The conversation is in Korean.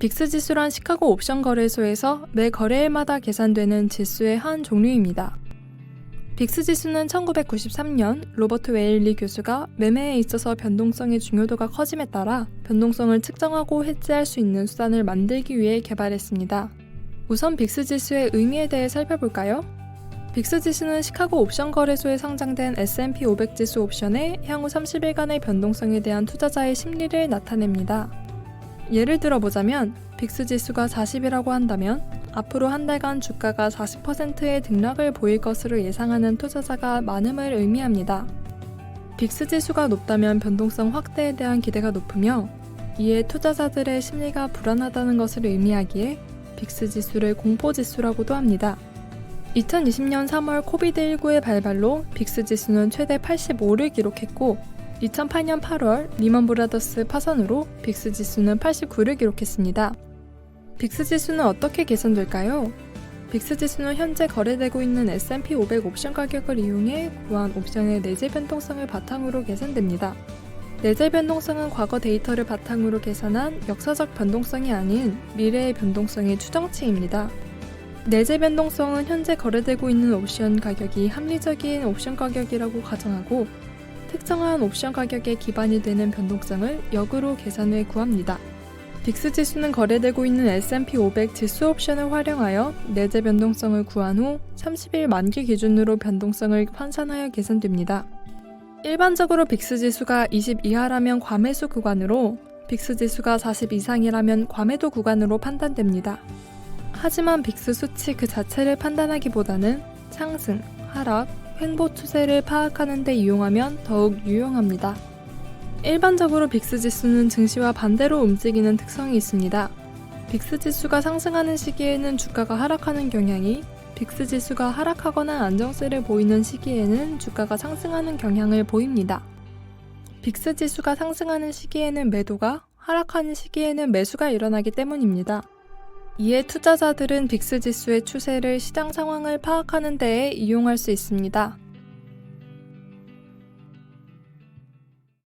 빅스 지수란 시카고 옵션 거래소에서 매 거래일마다 계산되는 지수의 한 종류입니다. 빅스 지수는 1993년 로버트 웨일리 교수가 매매에 있어서 변동성의 중요도가 커짐에 따라 변동성을 측정하고 해지할 수 있는 수단을 만들기 위해 개발했습니다. 우선 빅스 지수의 의미에 대해 살펴볼까요? 빅스 지수는 시카고 옵션 거래소에 상장된 S&P 500 지수 옵션의 향후 30일간의 변동성에 대한 투자자의 심리를 나타냅니다. 예를 들어 보자면 빅스 지수가 40이라고 한다면 앞으로 한 달간 주가가 40%의 등락을 보일 것으로 예상하는 투자자가 많음을 의미합니다. 빅스 지수가 높다면 변동성 확대에 대한 기대가 높으며 이에 투자자들의 심리가 불안하다는 것을 의미하기에 빅스 지수를 공포 지수라고도 합니다. 2020년 3월 코비드19의 발발로 빅스 지수는 최대 85를 기록했고 2008년 8월 리먼 브라더스 파산으로 빅스 지수는 89를 기록했습니다. 빅스 지수는 어떻게 계산될까요? 빅스 지수는 현재 거래되고 있는 S&P 500 옵션 가격을 이용해 구한 옵션의 내재 변동성을 바탕으로 계산됩니다. 내재 변동성은 과거 데이터를 바탕으로 계산한 역사적 변동성이 아닌 미래의 변동성의 추정치입니다. 내재 변동성은 현재 거래되고 있는 옵션 가격이 합리적인 옵션 가격이라고 가정하고 특정한 옵션 가격에 기반이 되는 변동성을 역으로 계산 해 구합니다. 빅스 지수는 거래되고 있는 S&P 500 지수 옵션을 활용하여 내재 변동성을 구한 후 30일 만기 기준으로 변동성을 환산하여 계산됩니다. 일반적으로 빅스 지수가 20 이하라면 과매수 구간으로 빅스 지수가 40 이상이라면 과매도 구간으로 판단됩니다. 하지만 빅스 수치 그 자체를 판단하기보다는 상승, 하락, 횡보 추세를 파악하는 데 이용하면 더욱 유용합니다. 일반적으로 빅스 지수는 증시와 반대로 움직이는 특성이 있습니다. 빅스 지수가 상승하는 시기에는 주가가 하락하는 경향이 빅스 지수가 하락하거나 안정세를 보이는 시기에는 주가가 상승하는 경향을 보입니다. 빅스 지수가 상승하는 시기에는 매도가, 하락하는 시기에는 매수가 일어나기 때문입니다. 이에 투자자들은 빅스 지수의 추세를 시장 상황을 파악하는 데에 이용할 수 있습니다.